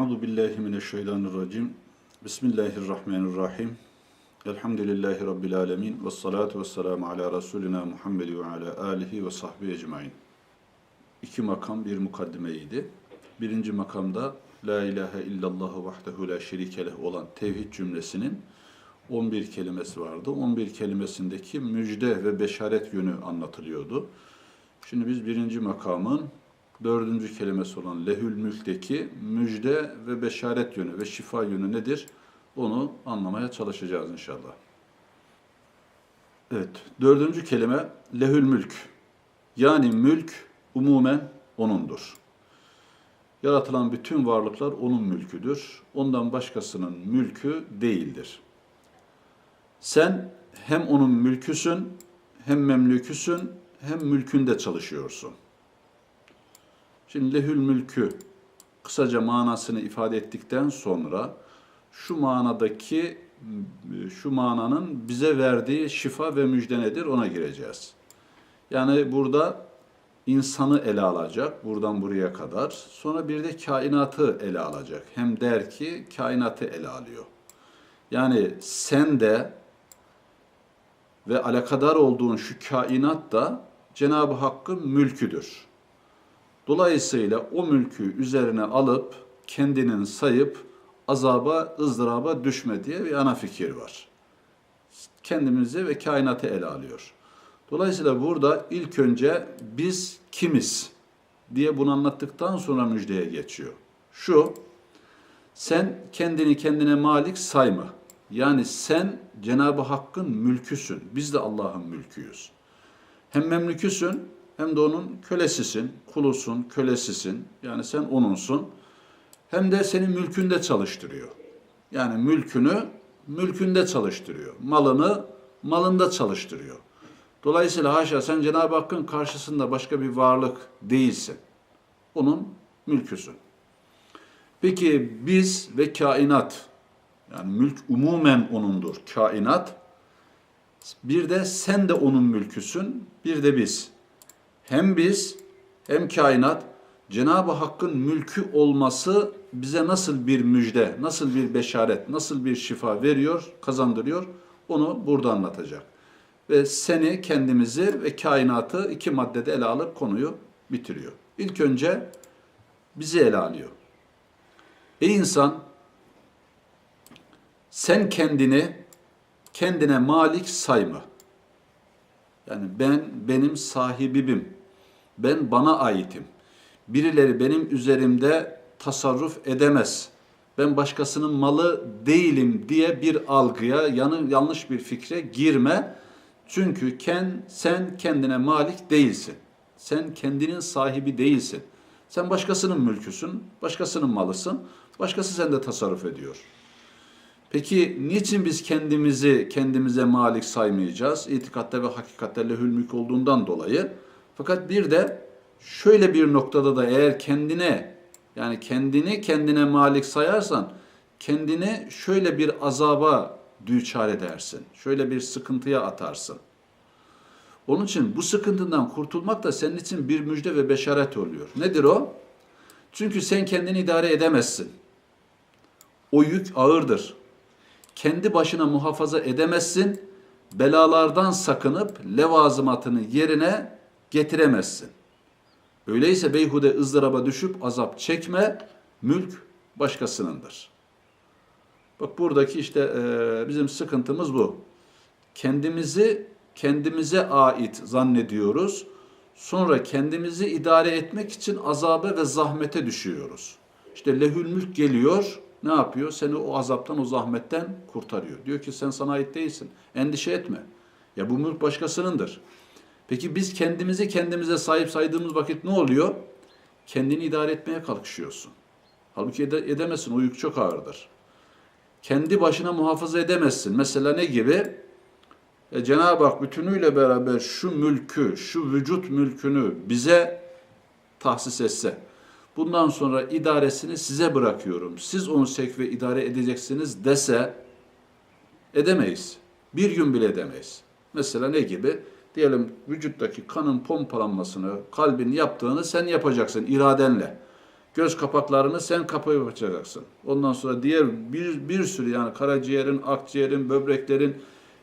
Euzu billahi mineşşeytanirracim. Bismillahirrahmanirrahim. Elhamdülillahi rabbil alamin ve salatu vesselamu ala rasulina Muhammed ve ala alihi ve sahbihi ecmaîn. İki makam bir mukaddimeydi. Birinci makamda La ilahe illallah vahdehu la şerike leh olan tevhid cümlesinin 11 kelimesi vardı. 11 kelimesindeki müjde ve beşaret yönü anlatılıyordu. Şimdi biz birinci makamın dördüncü kelimesi olan lehül mülkteki müjde ve beşaret yönü ve şifa yönü nedir? Onu anlamaya çalışacağız inşallah. Evet, dördüncü kelime lehül mülk. Yani mülk umumen O'nundur. Yaratılan bütün varlıklar O'nun mülküdür. Ondan başkasının mülkü değildir. Sen hem O'nun mülküsün, hem memlüküsün, hem mülkünde çalışıyorsun. Şimdi lehül mülkü kısaca manasını ifade ettikten sonra şu manadaki şu mananın bize verdiği şifa ve müjde nedir ona gireceğiz. Yani burada insanı ele alacak buradan buraya kadar. Sonra bir de kainatı ele alacak. Hem der ki kainatı ele alıyor. Yani sen de ve alakadar olduğun şu kainat da Cenab-ı Hakk'ın mülküdür. Dolayısıyla o mülkü üzerine alıp kendinin sayıp azaba, ızdıraba düşme diye bir ana fikir var. Kendimizi ve kainatı ele alıyor. Dolayısıyla burada ilk önce biz kimiz diye bunu anlattıktan sonra müjdeye geçiyor. Şu, sen kendini kendine malik sayma. Yani sen Cenab-ı Hakk'ın mülküsün. Biz de Allah'ın mülküyüz. Hem memlüküsün hem de onun kölesisin, kulusun, kölesisin. Yani sen onunsun. Hem de senin mülkünde çalıştırıyor. Yani mülkünü mülkünde çalıştırıyor. Malını malında çalıştırıyor. Dolayısıyla haşa sen Cenab-ı Hakk'ın karşısında başka bir varlık değilsin. Onun mülküsün. Peki biz ve kainat, yani mülk umumen onundur, kainat. Bir de sen de onun mülküsün, bir de biz. Hem biz hem kainat Cenab-ı Hakk'ın mülkü olması bize nasıl bir müjde, nasıl bir beşaret, nasıl bir şifa veriyor, kazandırıyor onu burada anlatacak. Ve seni, kendimizi ve kainatı iki maddede ele alıp konuyu bitiriyor. İlk önce bizi ele alıyor. Ey insan, sen kendini kendine malik sayma. Yani ben benim sahibibim. Ben bana aitim. Birileri benim üzerimde tasarruf edemez. Ben başkasının malı değilim diye bir algıya, yanı, yanlış bir fikre girme. Çünkü ken, sen kendine malik değilsin. Sen kendinin sahibi değilsin. Sen başkasının mülküsün, başkasının malısın. Başkası sende tasarruf ediyor. Peki niçin biz kendimizi kendimize malik saymayacağız? İtikatta ve hakikatte lehül mülk olduğundan dolayı. Fakat bir de şöyle bir noktada da eğer kendine yani kendini kendine malik sayarsan kendini şöyle bir azaba düçar edersin. Şöyle bir sıkıntıya atarsın. Onun için bu sıkıntından kurtulmak da senin için bir müjde ve beşaret oluyor. Nedir o? Çünkü sen kendini idare edemezsin. O yük ağırdır. Kendi başına muhafaza edemezsin. Belalardan sakınıp levazımatını yerine getiremezsin. Öyleyse beyhude ızdıraba düşüp azap çekme, mülk başkasınındır. Bak buradaki işte e, bizim sıkıntımız bu. Kendimizi kendimize ait zannediyoruz. Sonra kendimizi idare etmek için azaba ve zahmete düşüyoruz. İşte lehül mülk geliyor, ne yapıyor? Seni o azaptan, o zahmetten kurtarıyor. Diyor ki sen sana ait değilsin. Endişe etme. Ya bu mülk başkasınındır. Peki biz kendimizi kendimize sahip saydığımız vakit ne oluyor? Kendini idare etmeye kalkışıyorsun. Halbuki ede, edemezsin. O yük çok ağırdır. Kendi başına muhafaza edemezsin. Mesela ne gibi? E, Cenab-ı Hak bütünüyle beraber şu mülkü, şu vücut mülkünü bize tahsis etse, bundan sonra idaresini size bırakıyorum. Siz onu sek ve idare edeceksiniz dese edemeyiz. Bir gün bile edemeyiz. Mesela ne gibi? Diyelim vücuttaki kanın pompalanmasını, kalbin yaptığını sen yapacaksın iradenle. Göz kapaklarını sen kapayıp açacaksın. Ondan sonra diğer bir, bir sürü yani karaciğerin, akciğerin, böbreklerin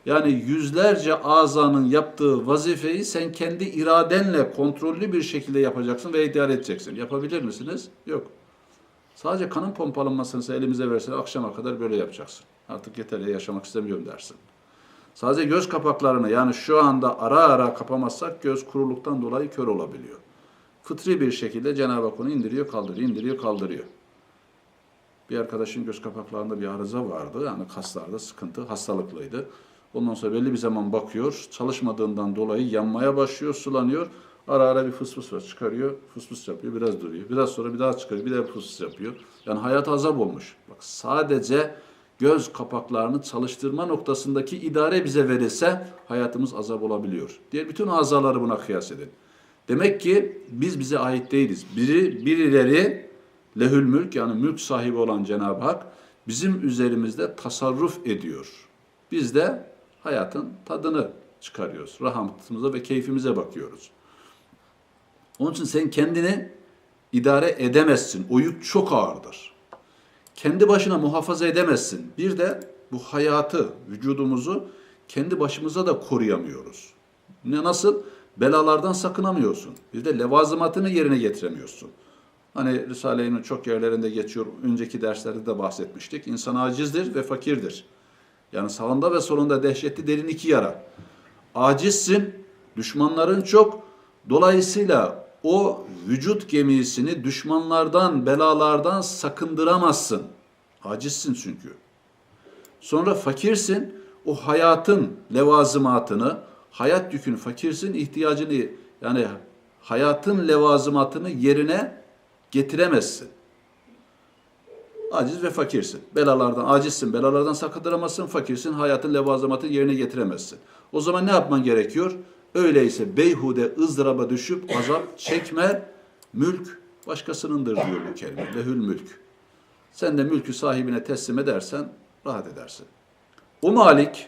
yani yüzlerce azanın yaptığı vazifeyi sen kendi iradenle kontrollü bir şekilde yapacaksın ve idare edeceksin. Yapabilir misiniz? Yok. Sadece kanın pompalanmasını elimize verse akşama kadar böyle yapacaksın. Artık yeter ya yaşamak istemiyorum dersin. Sadece göz kapaklarını yani şu anda ara ara kapamazsak göz kuruluktan dolayı kör olabiliyor. Fıtri bir şekilde Cenab-ı Hak onu indiriyor, kaldırıyor, indiriyor, kaldırıyor. Bir arkadaşın göz kapaklarında bir arıza vardı. Yani kaslarda sıkıntı, hastalıklıydı. Ondan sonra belli bir zaman bakıyor, çalışmadığından dolayı yanmaya başlıyor, sulanıyor. Ara ara bir fıs fıs var, çıkarıyor, fıs fıs yapıyor, biraz duruyor. Biraz sonra bir daha çıkarıyor, bir daha fıs fıs yapıyor. Yani hayat azap olmuş. Bak sadece göz kapaklarını çalıştırma noktasındaki idare bize verilse hayatımız azap olabiliyor. Diğer bütün azaları buna kıyas edin. Demek ki biz bize ait değiliz. Biri, birileri lehül mülk yani mülk sahibi olan Cenab-ı Hak bizim üzerimizde tasarruf ediyor. Biz de hayatın tadını çıkarıyoruz. Rahatımıza ve keyfimize bakıyoruz. Onun için sen kendini idare edemezsin. O yük çok ağırdır. Kendi başına muhafaza edemezsin. Bir de bu hayatı, vücudumuzu kendi başımıza da koruyamıyoruz. Ne nasıl? Belalardan sakınamıyorsun. Bir de levazımatını yerine getiremiyorsun. Hani Risale-i çok yerlerinde geçiyor. Önceki derslerde de bahsetmiştik. İnsan acizdir ve fakirdir. Yani sağında ve solunda dehşetli derin iki yara. Acizsin, düşmanların çok. Dolayısıyla o vücut gemisini düşmanlardan, belalardan sakındıramazsın. Acizsin çünkü. Sonra fakirsin, o hayatın levazımatını, hayat yükünü fakirsin, ihtiyacını yani hayatın levazımatını yerine getiremezsin. Aciz ve fakirsin. Belalardan acizsin, belalardan sakındıramazsın, fakirsin, hayatın levazımatını yerine getiremezsin. O zaman ne yapman gerekiyor? Öyleyse beyhude ızdıraba düşüp azap çekme, mülk başkasınındır diyor bu kelime. Lehül mülk. Sen de mülkü sahibine teslim edersen rahat edersin. O malik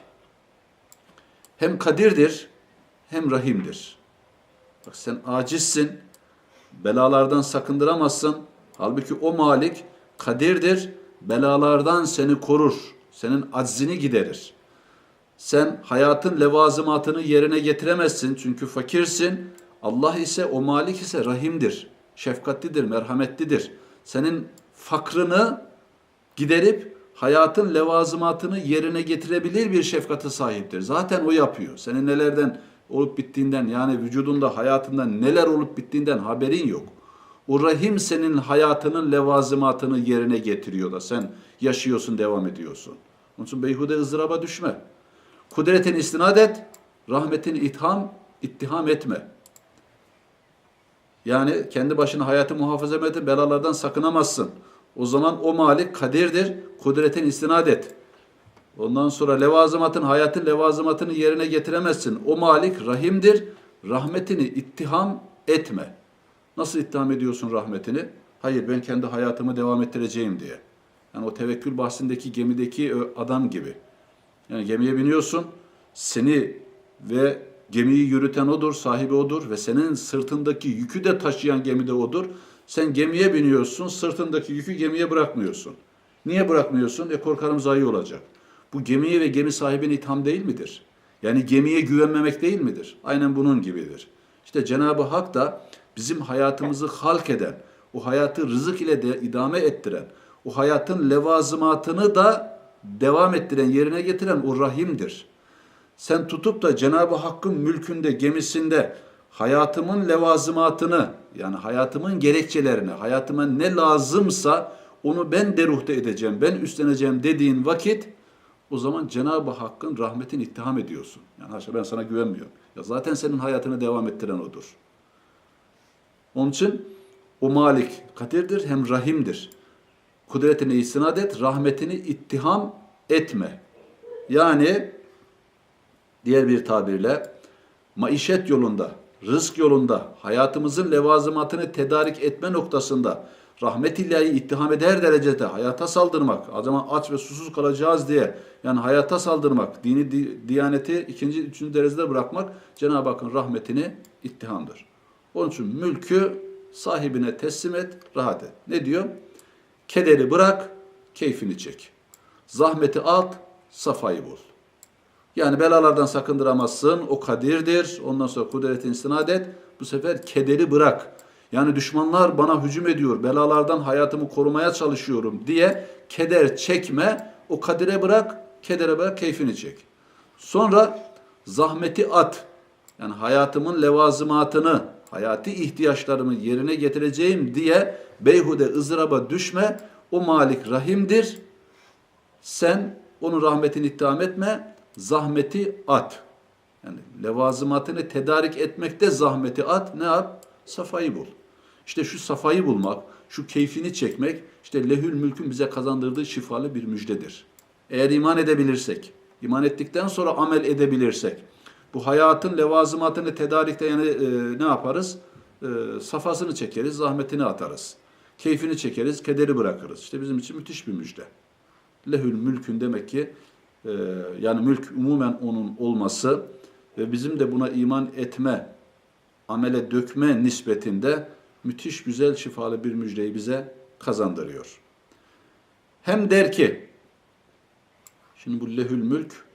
hem kadirdir hem rahimdir. Bak sen acizsin, belalardan sakındıramazsın. Halbuki o malik kadirdir, belalardan seni korur, senin aczini giderir. Sen hayatın levazımatını yerine getiremezsin çünkü fakirsin. Allah ise o malik ise rahimdir, şefkatlidir, merhametlidir. Senin fakrını giderip hayatın levazımatını yerine getirebilir bir şefkati sahiptir. Zaten o yapıyor. Senin nelerden olup bittiğinden yani vücudunda, hayatında neler olup bittiğinden haberin yok. O rahim senin hayatının levazımatını yerine getiriyor da sen yaşıyorsun, devam ediyorsun. Onun için beyhude ızdıraba düşme. Kudretin istinad et, rahmetin itham, ittiham etme. Yani kendi başına hayatı muhafaza etme, belalardan sakınamazsın. O zaman o malik kadirdir, kudretin istinad et. Ondan sonra levazımatın, hayatın levazımatını yerine getiremezsin. O malik rahimdir, rahmetini ittiham etme. Nasıl ittiham ediyorsun rahmetini? Hayır ben kendi hayatımı devam ettireceğim diye. Yani o tevekkül bahsindeki gemideki adam gibi. Yani gemiye biniyorsun, seni ve gemiyi yürüten odur, sahibi odur ve senin sırtındaki yükü de taşıyan gemi de odur. Sen gemiye biniyorsun, sırtındaki yükü gemiye bırakmıyorsun. Niye bırakmıyorsun? E korkarım zayi olacak. Bu gemiye ve gemi sahibine itham değil midir? Yani gemiye güvenmemek değil midir? Aynen bunun gibidir. İşte Cenab-ı Hak da bizim hayatımızı halk eden, o hayatı rızık ile de idame ettiren, o hayatın levazımatını da devam ettiren, yerine getiren o rahimdir. Sen tutup da Cenab-ı Hakk'ın mülkünde, gemisinde hayatımın levazımatını, yani hayatımın gerekçelerini, hayatıma ne lazımsa onu ben deruhte edeceğim, ben üstleneceğim dediğin vakit o zaman Cenab-ı Hakk'ın rahmetini ittiham ediyorsun. Yani haşa ben sana güvenmiyorum. Ya zaten senin hayatını devam ettiren odur. Onun için o malik kadirdir hem rahimdir. Kudretine istinad et, rahmetini ittiham etme. Yani diğer bir tabirle maişet yolunda, rızk yolunda, hayatımızın levazımatını tedarik etme noktasında rahmet ilahi ittiham eder derecede hayata saldırmak, adama aç ve susuz kalacağız diye yani hayata saldırmak, dini di, diyaneti ikinci, üçüncü derecede bırakmak Cenab-ı Hakk'ın rahmetini ittihamdır. Onun için mülkü sahibine teslim et, rahat et. Ne diyor? Kederi bırak, keyfini çek. Zahmeti at, safayı bul. Yani belalardan sakındıramazsın. O kadirdir. Ondan sonra kudretin istinad et. Bu sefer kederi bırak. Yani düşmanlar bana hücum ediyor. Belalardan hayatımı korumaya çalışıyorum diye keder çekme. O kadire bırak. Kedere bırak. Keyfini çek. Sonra zahmeti at. Yani hayatımın levazımatını, hayati ihtiyaçlarımı yerine getireceğim diye beyhude ızdıraba düşme. O Malik Rahim'dir. Sen onun rahmetini ittiham etme, zahmeti at. Yani levazımatını tedarik etmekte zahmeti at, ne yap? Safayı bul. İşte şu safayı bulmak, şu keyfini çekmek, işte lehül mülkün bize kazandırdığı şifalı bir müjdedir. Eğer iman edebilirsek, iman ettikten sonra amel edebilirsek, bu hayatın levazımatını tedarikte yani e, ne yaparız? E, safasını çekeriz, zahmetini atarız. Keyfini çekeriz, kederi bırakırız. İşte bizim için müthiş bir müjde lehül mülkün demek ki e, yani mülk umumen onun olması ve bizim de buna iman etme, amele dökme nispetinde müthiş güzel şifalı bir müjdeyi bize kazandırıyor. Hem der ki, şimdi bu lehül mülk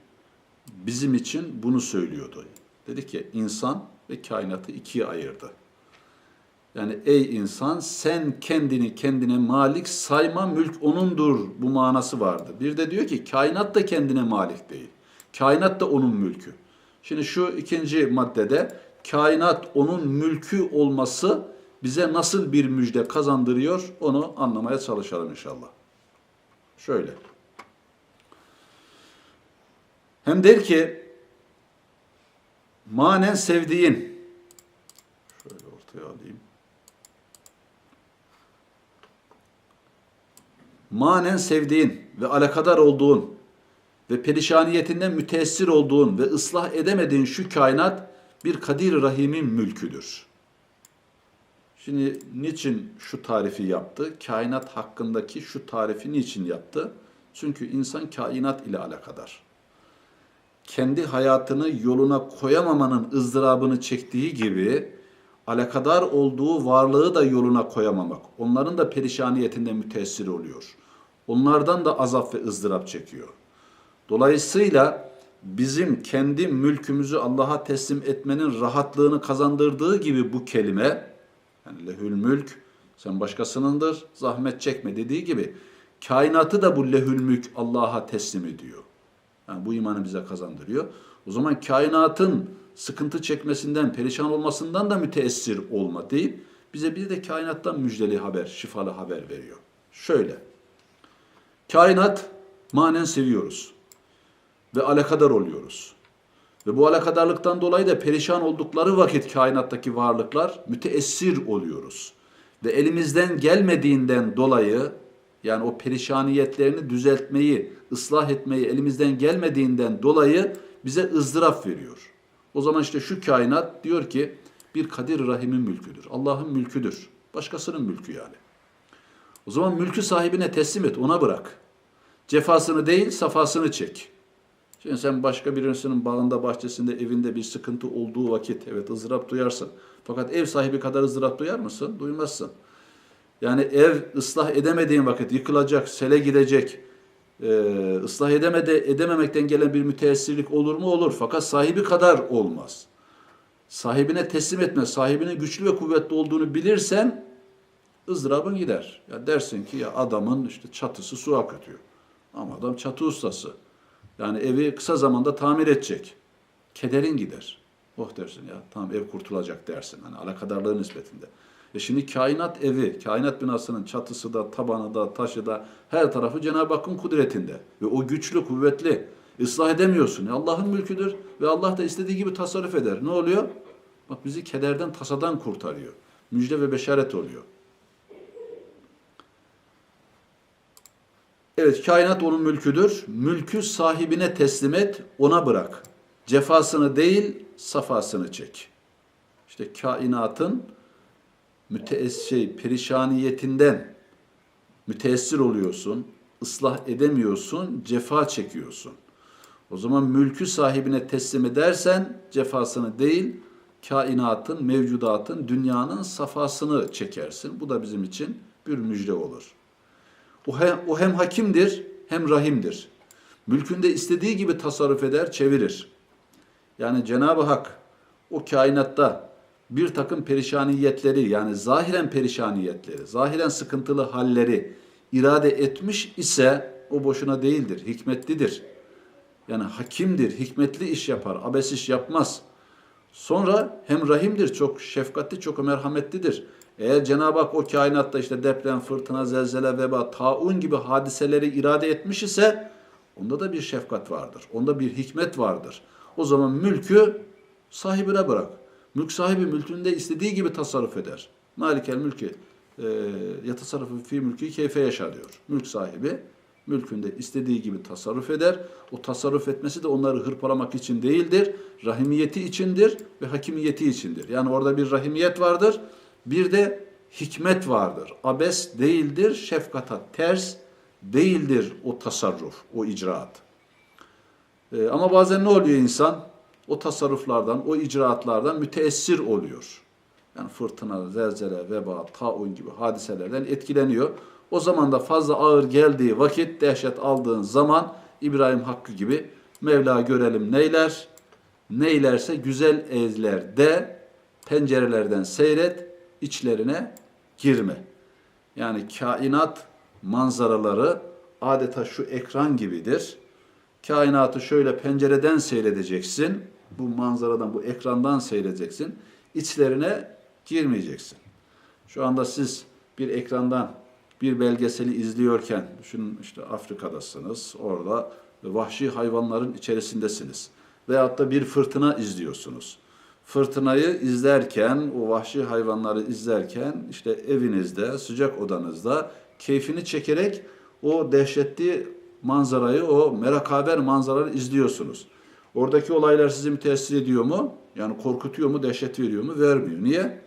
bizim için bunu söylüyordu. Dedi ki insan ve kainatı ikiye ayırdı. Yani ey insan sen kendini kendine malik sayma mülk onundur bu manası vardı. Bir de diyor ki kainat da kendine malik değil. Kainat da onun mülkü. Şimdi şu ikinci maddede kainat onun mülkü olması bize nasıl bir müjde kazandırıyor onu anlamaya çalışalım inşallah. Şöyle. Hem der ki manen sevdiğin şöyle ortaya alayım. manen sevdiğin ve alakadar olduğun ve perişaniyetinden müteessir olduğun ve ıslah edemediğin şu kainat bir kadir rahimin mülküdür. Şimdi niçin şu tarifi yaptı? Kainat hakkındaki şu tarifi niçin yaptı? Çünkü insan kainat ile alakadar. Kendi hayatını yoluna koyamamanın ızdırabını çektiği gibi alakadar olduğu varlığı da yoluna koyamamak. Onların da perişaniyetinden müteessir oluyor. Onlardan da azap ve ızdırap çekiyor. Dolayısıyla bizim kendi mülkümüzü Allah'a teslim etmenin rahatlığını kazandırdığı gibi bu kelime, yani lehül mülk, sen başkasınındır, zahmet çekme dediği gibi, kainatı da bu lehül mülk Allah'a teslim ediyor. Yani bu imanı bize kazandırıyor. O zaman kainatın sıkıntı çekmesinden, perişan olmasından da müteessir olma deyip bize bir de kainattan müjdeli haber, şifalı haber veriyor. Şöyle, kainat manen seviyoruz ve alakadar oluyoruz. Ve bu alakadarlıktan dolayı da perişan oldukları vakit kainattaki varlıklar müteessir oluyoruz. Ve elimizden gelmediğinden dolayı yani o perişaniyetlerini düzeltmeyi, ıslah etmeyi elimizden gelmediğinden dolayı bize ızdırap veriyor. O zaman işte şu kainat diyor ki bir kadir rahimin mülküdür. Allah'ın mülküdür. Başkasının mülkü yani. O zaman mülkü sahibine teslim et, ona bırak. Cefasını değil, safasını çek. Şimdi sen başka birisinin bağında, bahçesinde, evinde bir sıkıntı olduğu vakit evet ızdırap duyarsın. Fakat ev sahibi kadar ızdırap duyar mısın? Duymazsın. Yani ev ıslah edemediğin vakit yıkılacak, sele gidecek, e, ıslah edemede, edememekten gelen bir müteessirlik olur mu? Olur. Fakat sahibi kadar olmaz. Sahibine teslim etme, sahibinin güçlü ve kuvvetli olduğunu bilirsen ızdırabın gider. Ya dersin ki ya adamın işte çatısı su akıtıyor. Ama adam çatı ustası. Yani evi kısa zamanda tamir edecek. Kederin gider. Oh dersin ya tamam ev kurtulacak dersin. Hani alakadarlığı nispetinde. E şimdi kainat evi, kainat binasının çatısı da, tabanı da, taşı da her tarafı Cenab-ı Hakk'ın kudretinde. Ve o güçlü, kuvvetli. ıslah edemiyorsun. E Allah'ın mülküdür ve Allah da istediği gibi tasarruf eder. Ne oluyor? Bak bizi kederden, tasadan kurtarıyor. Müjde ve beşaret oluyor. Evet, kainat onun mülküdür. Mülkü sahibine teslim et, ona bırak. Cefasını değil, safasını çek. İşte kainatın müteessir, şey, perişaniyetinden müteessir oluyorsun, ıslah edemiyorsun, cefa çekiyorsun. O zaman mülkü sahibine teslim edersen cefasını değil, kainatın, mevcudatın, dünyanın safasını çekersin. Bu da bizim için bir müjde olur. O hem, o hem hakimdir hem rahimdir. Mülkünde istediği gibi tasarruf eder, çevirir. Yani Cenab-ı Hak o kainatta bir takım perişaniyetleri yani zahiren perişaniyetleri, zahiren sıkıntılı halleri irade etmiş ise o boşuna değildir, hikmetlidir. Yani hakimdir, hikmetli iş yapar, abes iş yapmaz. Sonra hem rahimdir, çok şefkatli, çok merhametlidir. Eğer Cenab-ı Hak o kainatta işte deprem, fırtına, zelzele, veba, taun gibi hadiseleri irade etmiş ise onda da bir şefkat vardır. Onda bir hikmet vardır. O zaman mülkü sahibine bırak. Mülk sahibi mülkünde istediği gibi tasarruf eder. Malikel mülkü e, yatasarrufu fi mülkü keyfe yaşa diyor. Mülk sahibi mülkünde istediği gibi tasarruf eder. O tasarruf etmesi de onları hırpalamak için değildir. Rahimiyeti içindir ve hakimiyeti içindir. Yani orada bir rahimiyet vardır. Bir de hikmet vardır. Abes değildir, şefkata ters değildir o tasarruf, o icraat. Ee, ama bazen ne oluyor insan? O tasarruflardan, o icraatlardan müteessir oluyor. Yani fırtına, zelzele, veba, taun gibi hadiselerden etkileniyor. O zaman da fazla ağır geldiği vakit, dehşet aldığın zaman İbrahim Hakkı gibi Mevla görelim neyler, neylerse güzel ezler de pencerelerden seyret, içlerine girme. Yani kainat manzaraları adeta şu ekran gibidir. Kainatı şöyle pencereden seyredeceksin. Bu manzaradan, bu ekrandan seyredeceksin. İçlerine girmeyeceksin. Şu anda siz bir ekrandan bir belgeseli izliyorken, düşünün işte Afrika'dasınız, orada vahşi hayvanların içerisindesiniz. Veyahut da bir fırtına izliyorsunuz. Fırtınayı izlerken, o vahşi hayvanları izlerken işte evinizde, sıcak odanızda keyfini çekerek o dehşetli manzarayı, o merak manzaraları izliyorsunuz. Oradaki olaylar sizi müteessir ediyor mu? Yani korkutuyor mu, dehşet veriyor mu? Vermiyor. Niye?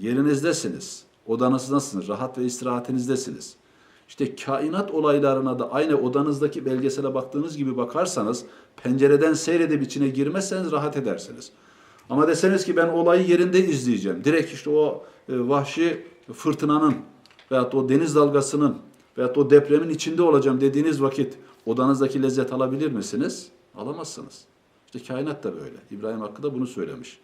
Yerinizdesiniz. Odanızdasınız. Rahat ve istirahatinizdesiniz. İşte kainat olaylarına da aynı odanızdaki belgesele baktığınız gibi bakarsanız, pencereden seyredip içine girmezseniz rahat edersiniz. Ama deseniz ki ben olayı yerinde izleyeceğim. Direkt işte o e, vahşi fırtınanın veyahut o deniz dalgasının veyahut o depremin içinde olacağım dediğiniz vakit odanızdaki lezzet alabilir misiniz? Alamazsınız. İşte kainat da böyle. İbrahim Hakkı da bunu söylemiş.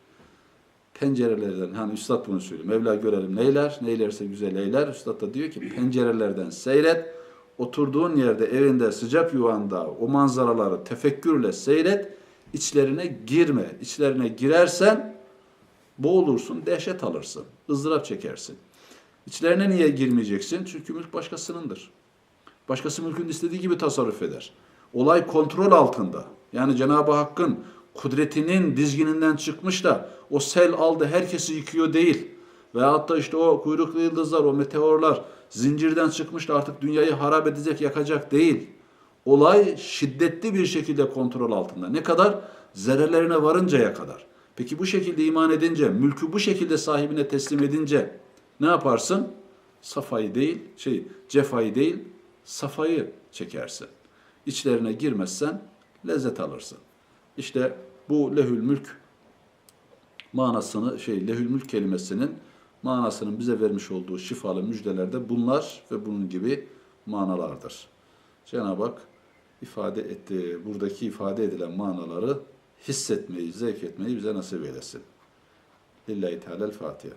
Pencerelerden, hani Üstad bunu söylüyor. Mevla görelim neyler, neylerse güzel eyler. Üstad da diyor ki pencerelerden seyret, oturduğun yerde, evinde, sıcak yuvanda o manzaraları tefekkürle seyret, içlerine girme. İçlerine girersen boğulursun, dehşet alırsın, ızdırap çekersin. İçlerine niye girmeyeceksin? Çünkü mülk başkasınındır. Başkası mülkün istediği gibi tasarruf eder. Olay kontrol altında. Yani Cenab-ı Hakk'ın kudretinin dizgininden çıkmış da o sel aldı herkesi yıkıyor değil. Veyahut da işte o kuyruklu yıldızlar, o meteorlar zincirden çıkmış da artık dünyayı harap edecek, yakacak değil. Olay şiddetli bir şekilde kontrol altında. Ne kadar? Zerrelerine varıncaya kadar. Peki bu şekilde iman edince, mülkü bu şekilde sahibine teslim edince ne yaparsın? Safayı değil, şey, cefayı değil, safayı çekersin. İçlerine girmezsen lezzet alırsın. İşte bu lehül mülk manasını şey lehül mülk kelimesinin manasının bize vermiş olduğu şifalı müjdelerde bunlar ve bunun gibi manalardır. Cenab-ı Hak ifade etti, buradaki ifade edilen manaları hissetmeyi, zevk etmeyi bize nasip eylesin. Lillahi Teala'l Fatiha.